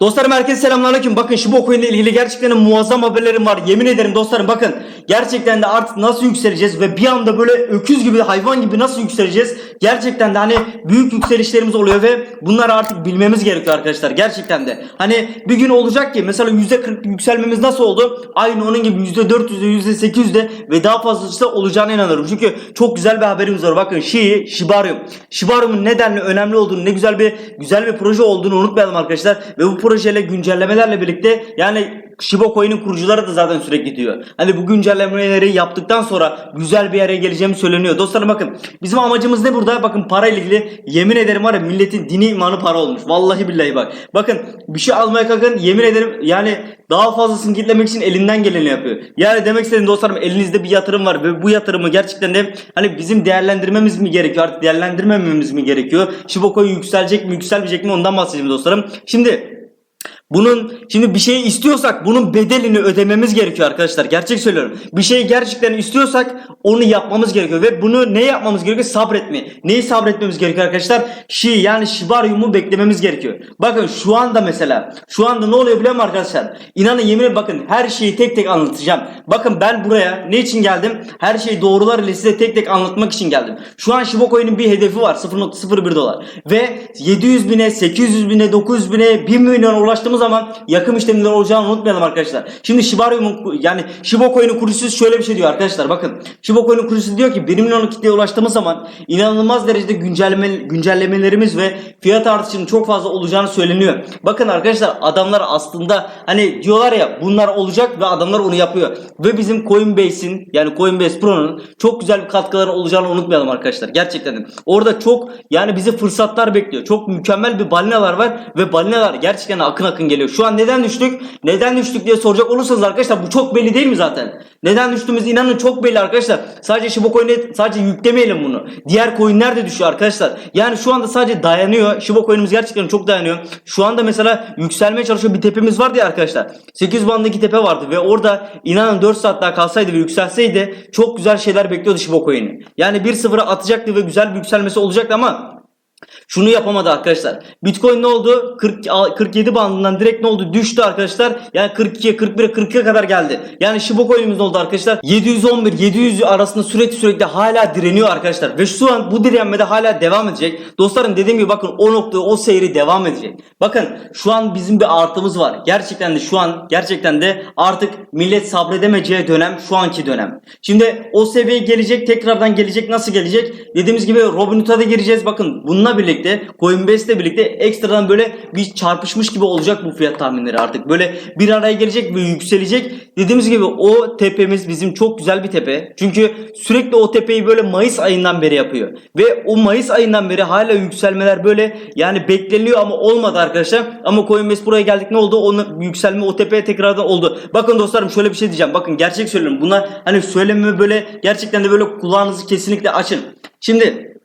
Dostlarım herkese selamünaleyküm. Bakın şu bok oyunla ilgili gerçekten muazzam haberlerim var. Yemin ederim dostlarım bakın. Gerçekten de artık nasıl yükseleceğiz ve bir anda böyle öküz gibi hayvan gibi nasıl yükseleceğiz? Gerçekten de hani büyük yükselişlerimiz oluyor ve bunları artık bilmemiz gerekiyor arkadaşlar. Gerçekten de. Hani bir gün olacak ki mesela %40 yükselmemiz nasıl oldu? Aynı onun gibi %400'de %800'de ve daha fazlası olacağına inanıyorum. Çünkü çok güzel bir haberimiz var. Bakın Shii, Shibarium. Shibarium'un nedenle önemli olduğunu, ne güzel bir güzel bir proje olduğunu unutmayalım arkadaşlar. Ve bu projeyle güncellemelerle birlikte yani Shiba Coin'in kurucuları da zaten sürekli diyor. Hani bu güncellemeleri yaptıktan sonra güzel bir yere geleceğimi söyleniyor. Dostlarım bakın bizim amacımız ne burada? Bakın para ile ilgili yemin ederim var ya milletin dini imanı para olmuş. Vallahi billahi bak. Bakın bir şey almaya kalkın yemin ederim yani daha fazlasını kitlemek için elinden geleni yapıyor. Yani demek istediğim dostlarım elinizde bir yatırım var ve bu yatırımı gerçekten de hani bizim değerlendirmemiz mi gerekiyor artık değerlendirmememiz mi gerekiyor? Shiba Coin yükselecek mi yükselmeyecek mi ondan bahsedeyim dostlarım. Şimdi bunun şimdi bir şeyi istiyorsak bunun bedelini ödememiz gerekiyor arkadaşlar. Gerçek söylüyorum. Bir şeyi gerçekten istiyorsak onu yapmamız gerekiyor ve bunu ne yapmamız gerekiyor? Sabretme. Neyi sabretmemiz gerekiyor arkadaşlar? Şi yani Shibarium'u beklememiz gerekiyor. Bakın şu anda mesela şu anda ne oluyor biliyor musun arkadaşlar? İnanın yemin ederim bakın her şeyi tek tek anlatacağım. Bakın ben buraya ne için geldim? Her şeyi doğrular ile size tek tek anlatmak için geldim. Şu an Shiba Coin'in bir hedefi var 0.01 dolar. Ve 700 bine, 800 bine, 900 bine, 1 milyon ulaştığımız zaman yakım işlemleri olacağını unutmayalım arkadaşlar. Şimdi Shibarium'un yani Shiba Coin'in kurucusu şöyle bir şey diyor arkadaşlar bakın. Shiba Coin'in kurucusu diyor ki 1 milyonluk kitleye ulaştığımız zaman inanılmaz derecede güncelleme, güncellemelerimiz ve fiyat artışının çok fazla olacağını söyleniyor. Bakın arkadaşlar adamlar aslında hani diyorlar ya bunlar olacak ve adamlar onu yapıyor. Ve bizim Coinbase'in yani Coinbase Pro'nun çok güzel bir katkıları olacağını unutmayalım arkadaşlar. Gerçekten. Orada çok yani bizi fırsatlar bekliyor. Çok mükemmel bir balinalar var ve balinalar gerçekten akın akın geliyor. Şu an neden düştük? Neden düştük diye soracak olursanız arkadaşlar bu çok belli değil mi zaten? Neden düştüğümüz inanın çok belli arkadaşlar. Sadece Shiba Coin'e sadece yüklemeyelim bunu. Diğer coinler de düşüyor arkadaşlar. Yani şu anda sadece dayanıyor. Shiba Coin'imiz gerçekten çok dayanıyor. Şu anda mesela yükselmeye çalışıyor bir tepemiz vardı ya arkadaşlar. 800 bandındaki tepe vardı ve orada inanın 4 saat daha kalsaydı ve yükselseydi çok güzel şeyler bekliyordu Shiba Coin'i. Yani 1-0'a atacaktı ve güzel bir yükselmesi olacaktı ama şunu yapamadı arkadaşlar. Bitcoin ne oldu? 40, 47 bandından direkt ne oldu? Düştü arkadaşlar. Yani 42'ye, 41'e, 40'a kadar geldi. Yani Shiba Coin'imiz ne oldu arkadaşlar? 711, 700 arasında sürekli sürekli hala direniyor arkadaşlar. Ve şu an bu direnmede hala devam edecek. Dostlarım dediğim gibi bakın o nokta, o seyri devam edecek. Bakın şu an bizim bir artımız var. Gerçekten de şu an gerçekten de artık millet sabredemeyeceği dönem şu anki dönem. Şimdi o seviyeye gelecek, tekrardan gelecek. Nasıl gelecek? Dediğimiz gibi Robinhood'a da gireceğiz. Bakın bununla birlikte Coinbase'le birlikte ekstradan böyle bir çarpışmış gibi olacak bu fiyat tahminleri artık. Böyle bir araya gelecek ve yükselecek. Dediğimiz gibi o tepemiz bizim çok güzel bir tepe. Çünkü sürekli o tepeyi böyle Mayıs ayından beri yapıyor. Ve o Mayıs ayından beri hala yükselmeler böyle yani bekleniyor ama olmadı arkadaşlar. Ama Coinbase buraya geldik ne oldu? Onun yükselme o tepeye tekrardan oldu. Bakın dostlarım şöyle bir şey diyeceğim. Bakın gerçek söylüyorum. Bunlar hani söylememe böyle gerçekten de böyle kulağınızı kesinlikle açın. Şimdi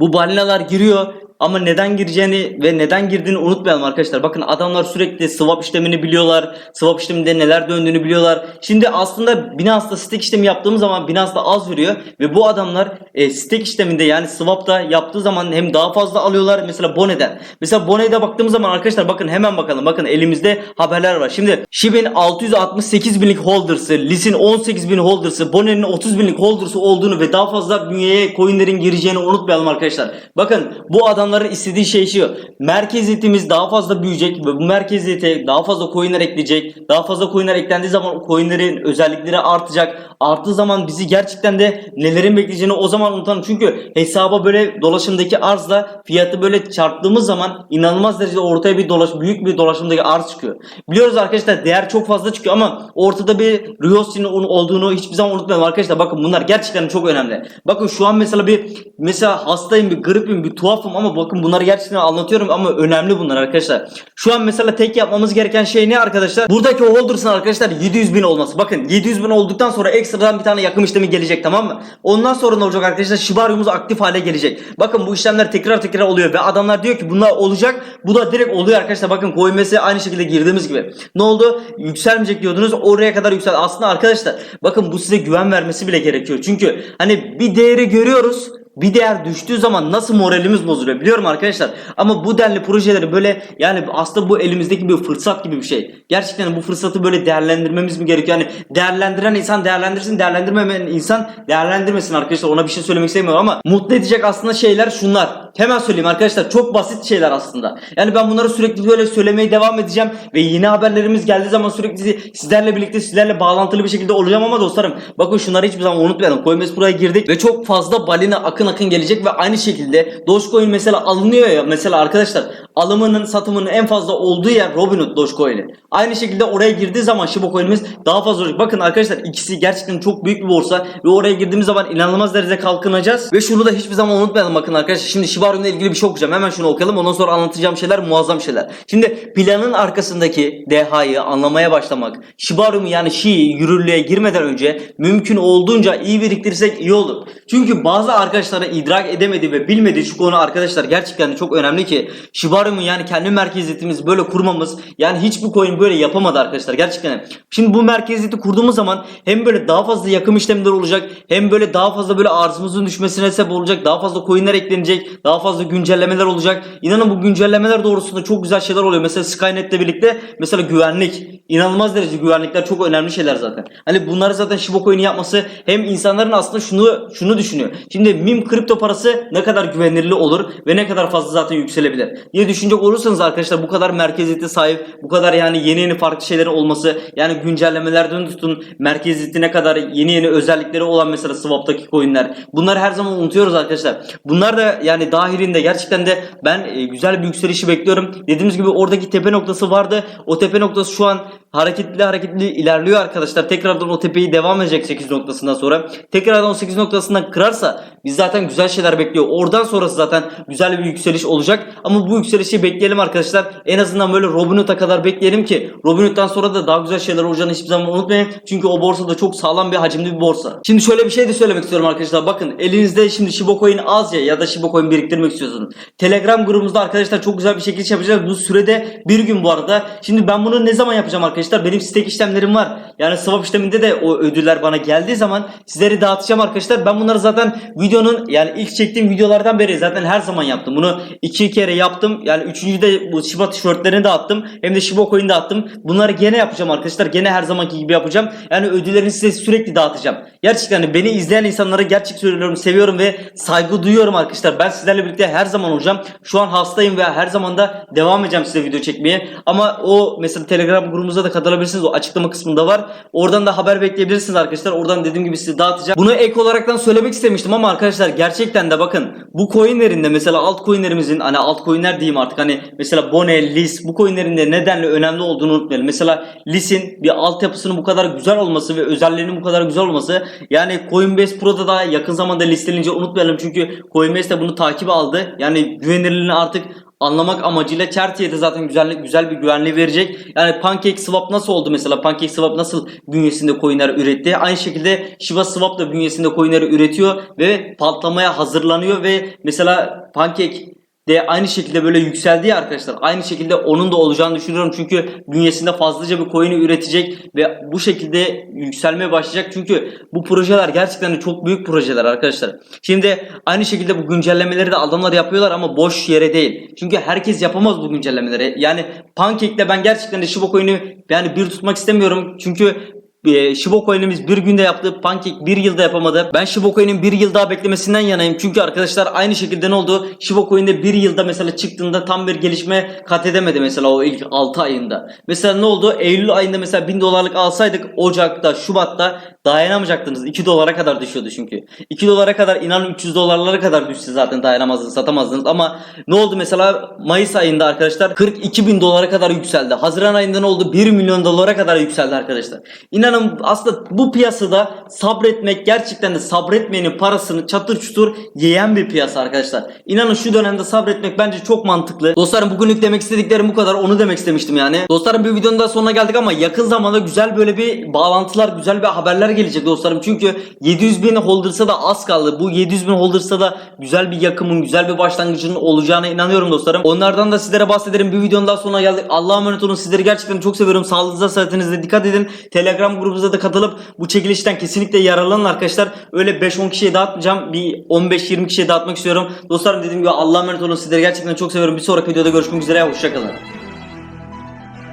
bu balinalar giriyor ama neden gireceğini ve neden girdiğini unutmayalım arkadaşlar. Bakın adamlar sürekli swap işlemini biliyorlar. Swap işleminde neler döndüğünü biliyorlar. Şimdi aslında Binance'da stake işlemi yaptığımız zaman Binance'da az veriyor ve bu adamlar e, stake işleminde yani swap'ta yaptığı zaman hem daha fazla alıyorlar mesela Bone'den. Mesela Bone'de baktığımız zaman arkadaşlar bakın hemen bakalım. Bakın elimizde haberler var. Şimdi Shiba'nın 668 binlik holder'sı, Lis'in 18 bin holder'sı, Bone'nin 30 binlik holder'sı olduğunu ve daha fazla bünyeye coinlerin gireceğini unutmayalım arkadaşlar. Bakın bu adamların istediği şey şu. Merkeziyetimiz daha fazla büyüyecek ve bu merkeziyete daha fazla coinler ekleyecek. Daha fazla coinler eklendiği zaman coinlerin özellikleri artacak. Arttığı zaman bizi gerçekten de nelerin bekleyeceğini o zaman unutalım. Çünkü hesaba böyle dolaşımdaki arzla fiyatı böyle çarptığımız zaman inanılmaz derecede ortaya bir dolaş büyük bir dolaşımdaki arz çıkıyor. Biliyoruz arkadaşlar değer çok fazla çıkıyor ama ortada bir Rios'un olduğunu hiçbir zaman unutmayalım arkadaşlar. Bakın bunlar gerçekten çok önemli. Bakın şu an mesela bir mesela hastayım, bir gripim, bir tuhafım ama bakın bunları gerçekten anlatıyorum ama önemli bunlar arkadaşlar. Şu an mesela tek yapmamız gereken şey ne arkadaşlar? Buradaki holders'ın arkadaşlar 700 bin olması. Bakın 700 bin olduktan sonra ekstradan bir tane yakım işlemi gelecek tamam mı? Ondan sonra ne olacak arkadaşlar? Shibarium'uz aktif hale gelecek. Bakın bu işlemler tekrar tekrar oluyor ve adamlar diyor ki bunlar olacak. Bu da direkt oluyor arkadaşlar. Bakın koyması aynı şekilde girdiğimiz gibi. Ne oldu? Yükselmeyecek diyordunuz. Oraya kadar yüksel. Aslında arkadaşlar bakın bu size güven vermesi bile gerekiyor. Çünkü hani bir değeri görüyoruz bir değer düştüğü zaman nasıl moralimiz bozuluyor biliyorum arkadaşlar. Ama bu denli projeleri böyle yani aslında bu elimizdeki bir fırsat gibi bir şey. Gerçekten bu fırsatı böyle değerlendirmemiz mi gerekiyor? Yani değerlendiren insan değerlendirsin, değerlendirmemeyen insan değerlendirmesin arkadaşlar. Ona bir şey söylemek istemiyorum ama mutlu edecek aslında şeyler şunlar. Hemen söyleyeyim arkadaşlar çok basit şeyler aslında. Yani ben bunları sürekli böyle söylemeye devam edeceğim ve yeni haberlerimiz geldiği zaman sürekli sizlerle birlikte sizlerle bağlantılı bir şekilde olacağım ama dostlarım bakın şunları hiçbir zaman unutmayalım. Coinbase buraya girdik ve çok fazla balina akın akın gelecek ve aynı şekilde Dogecoin mesela alınıyor ya mesela arkadaşlar alımının satımının en fazla olduğu yer Robinhood Dogecoin'i. Aynı şekilde oraya girdiği zaman Shiba Coin'imiz daha fazla olacak. Bakın arkadaşlar ikisi gerçekten çok büyük bir borsa ve oraya girdiğimiz zaman inanılmaz derecede kalkınacağız. Ve şunu da hiçbir zaman unutmayalım bakın arkadaşlar. Şimdi Shiba Inu'yla ilgili bir şey okuyacağım. Hemen şunu okuyalım. Ondan sonra anlatacağım şeyler muazzam şeyler. Şimdi planın arkasındaki dehayı anlamaya başlamak. Shiba Inu yani Shi'yi yürürlüğe girmeden önce mümkün olduğunca iyi biriktirirsek iyi olur. Çünkü bazı arkadaşlara idrak edemediği ve bilmediği şu konu arkadaşlar gerçekten çok önemli ki Shiba Inu yani kendi merkeziyetimizi böyle kurmamız yani hiçbir coin böyle yapamadı arkadaşlar gerçekten. Şimdi bu merkeziyeti kurduğumuz zaman hem böyle daha fazla yakım işlemleri olacak hem böyle daha fazla böyle arzımızın düşmesine sebep olacak daha fazla coinler eklenecek daha fazla güncellemeler olacak. İnanın bu güncellemeler doğrusunda çok güzel şeyler oluyor. Mesela Skynet'le birlikte mesela güvenlik inanılmaz derece güvenlikler çok önemli şeyler zaten. Hani bunları zaten Shiba Coin'i yapması hem insanların aslında şunu şunu düşünüyor. Şimdi mim kripto parası ne kadar güvenilir olur ve ne kadar fazla zaten yükselebilir diye düşünecek olursanız arkadaşlar bu kadar merkeziyete sahip bu kadar yani yeni yeni farklı şeylerin olması yani güncellemelerden tutun merkeziyetine kadar yeni yeni özellikleri olan mesela swap'taki coinler bunları her zaman unutuyoruz arkadaşlar. Bunlar da yani dahilinde gerçekten de ben e, güzel bir yükselişi bekliyorum. Dediğimiz gibi oradaki tepe noktası vardı. O tepe noktası şu an hareketli hareketli ilerliyor arkadaşlar. Tekrardan o tepeyi devam edecek 8 noktasından sonra. Tekrardan o 8 noktasından kırarsa biz zaten güzel şeyler bekliyor. Oradan sonrası zaten güzel bir yükseliş olacak. Ama bu yükselişi bekleyelim arkadaşlar. En azından böyle Robinhood'a kadar bekleyelim ki Robinhood'dan sonra da daha güzel şeyler olacağını hiçbir zaman unutmayın. Çünkü o borsa da çok sağlam bir hacimli bir borsa. Şimdi şöyle bir şey de söylemek istiyorum arkadaşlar. Bakın elinizde şimdi Shiba Coin az ya ya da Shiba Coin biriktirmek istiyorsunuz. Telegram grubumuzda arkadaşlar çok güzel bir şekilde yapacağız. Bu sürede bir gün bu arada. Şimdi ben bunu ne zaman yapacağım arkadaşlar? Benim stake işlemlerim var. Yani swap işleminde de o ödüller bana geldiği zaman sizleri dağıtacağım arkadaşlar. Ben bunları zaten videonun yani ilk çektiğim videolardan beri zaten her zaman yaptım. Bunu iki kere yaptım. Yani üçüncü de bu Shiba tişörtlerini dağıttım. Hem de Shiba Coin'i dağıttım. Bunları gene yapacağım arkadaşlar. Gene her zamanki gibi yapacağım. Yani ödüllerini size sürekli dağıtacağım. Gerçekten de beni izleyen insanlara gerçek söylüyorum. Seviyorum ve saygı duyuyorum arkadaşlar. Ben sizlerle birlikte her zaman olacağım. Şu an hastayım ve her zaman da devam edeceğim size video çekmeye. Ama o mesela Telegram grubumuza da katılabilirsiniz. O açıklama kısmında var. Oradan da haber bekleyebilirsiniz arkadaşlar. Oradan dediğim gibi size dağıtacağım. Bunu ek olaraktan söylemek istemiştim ama arkadaşlar gerçekten de bakın bu coinlerin de mesela altcoinlerimizin hani altcoinler diyeyim artık hani mesela Bone, Lis bu coinlerin de nedenle önemli olduğunu unutmayalım. Mesela Lis'in bir altyapısının bu kadar güzel olması ve özelliğinin bu kadar güzel olması yani Coinbase Pro'da da yakın zamanda listeleneceği unutmayalım çünkü Coinbase de bunu takip aldı. Yani güvenilirliğini artık anlamak amacıyla Çerti'ye de zaten güzel, güzel bir güvenliği verecek. Yani PancakeSwap nasıl oldu mesela? PancakeSwap nasıl bünyesinde coinler üretti? Aynı şekilde Shiba Swap da bünyesinde coinleri üretiyor ve patlamaya hazırlanıyor ve mesela Pancake de aynı şekilde böyle yükseldi ya arkadaşlar. Aynı şekilde onun da olacağını düşünüyorum. Çünkü bünyesinde fazlaca bir coin'i üretecek ve bu şekilde yükselmeye başlayacak. Çünkü bu projeler gerçekten de çok büyük projeler arkadaşlar. Şimdi aynı şekilde bu güncellemeleri de adamlar yapıyorlar ama boş yere değil. Çünkü herkes yapamaz bu güncellemeleri. Yani Pancake'de ben gerçekten de Shiba Coin'i yani bir tutmak istemiyorum. Çünkü e, Shiba Coin'imiz bir günde yaptı. Pancake bir yılda yapamadı. Ben Shiba Coin'in bir yıl daha beklemesinden yanayım. Çünkü arkadaşlar aynı şekilde ne oldu? Shiba Coin'de bir yılda mesela çıktığında tam bir gelişme kat edemedi mesela o ilk 6 ayında. Mesela ne oldu? Eylül ayında mesela 1000 dolarlık alsaydık Ocak'ta, Şubat'ta dayanamayacaktınız. 2 dolara kadar düşüyordu çünkü. 2 dolara kadar inanın 300 dolarlara kadar düşse zaten dayanamazdınız, satamazdınız. Ama ne oldu mesela Mayıs ayında arkadaşlar 42 bin dolara kadar yükseldi. Haziran ayında ne oldu? 1 milyon dolara kadar yükseldi arkadaşlar. İnanın aslında bu piyasada sabretmek gerçekten de sabretmeyenin parasını çatır çutur yiyen bir piyasa arkadaşlar. İnanın şu dönemde sabretmek bence çok mantıklı. Dostlarım bugünlük demek istediklerim bu kadar. Onu demek istemiştim yani. Dostlarım bir videonun daha sonuna geldik ama yakın zamanda güzel böyle bir bağlantılar, güzel bir haberler gelecek dostlarım. Çünkü 700 bin holdersa da az kaldı. Bu 700 bin holdersa da güzel bir yakımın, güzel bir başlangıcının olacağına inanıyorum dostlarım. Onlardan da sizlere bahsederim. Bir videonun daha sonuna geldik. Allah'a emanet olun. Sizleri gerçekten çok seviyorum. Sağlığınıza, sıhhatinize dikkat edin. Telegram grubumuza da katılıp bu çekilişten kesinlikle yararlanın arkadaşlar. Öyle 5-10 kişiye dağıtmayacağım. Bir 15-20 kişiye dağıtmak istiyorum. Dostlarım dediğim gibi Allah'a emanet olun. Sizleri gerçekten çok seviyorum. Bir sonraki videoda görüşmek üzere. Hoşçakalın.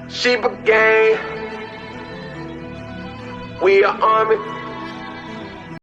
Sheba gang. We are army.